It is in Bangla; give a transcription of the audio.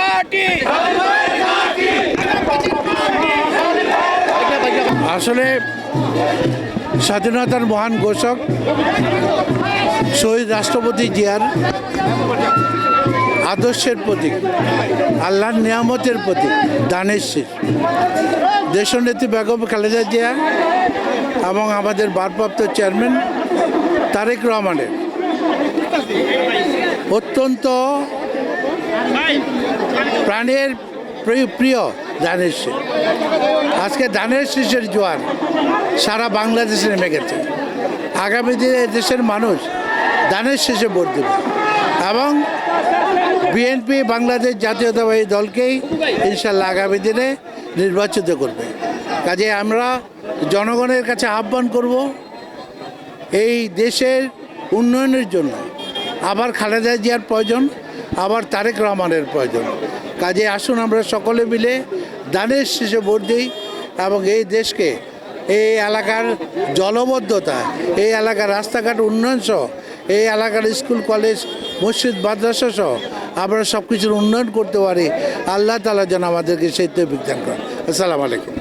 মাটি। আসলে স্বাধীনতার মহান ঘোষক শহীদ রাষ্ট্রপতি জিয়ার আদর্শের প্রতীক আল্লাহর নিয়ামতের প্রতীক দানের শীষ দেশনেত্রী বেগম খালেদা জিয়া এবং আমাদের ভারপ্রাপ্ত চেয়ারম্যান তারেক রহমানের অত্যন্ত প্রাণের প্রিয়- ধানের শীষ আজকে ধানের শীষের জোয়ার সারা বাংলাদেশে নেমে গেছে। আগামী দিনে দেশের মানুষ ধানের শীষে ভোট দেবে এবং বিএনপি, বাংলাদেশ জাতীয়তাবাদী দলকেই ইনশাল্লাহ আগামী দিনে নির্বাচিত করবে। কাজে আমরা জনগণের কাছে আহ্বান করব এই দেশের উন্নয়নের জন্য। আবার খালেদা জিয়ার প্রয়োজন আবার তারেক রহমানের প্রয়োজন। কাজে আসুন আমরা সকলে মিলে দানের শেষে ভোট দিই এবং এই দেশকে, এই এলাকার জলবদ্ধতা এই এলাকার রাস্তাঘাট উন্নয়ন সহ, এই এলাকার স্কুল, কলেজ, মসজিদ, মাদ্রাসা সহ আমরা সব কিছুর উন্নয়ন করতে পারি। আল্লাহ তালা যেন আমাদেরকে সেই তো বিজ্ঞান করেন। আসসালামু আলাইকুম।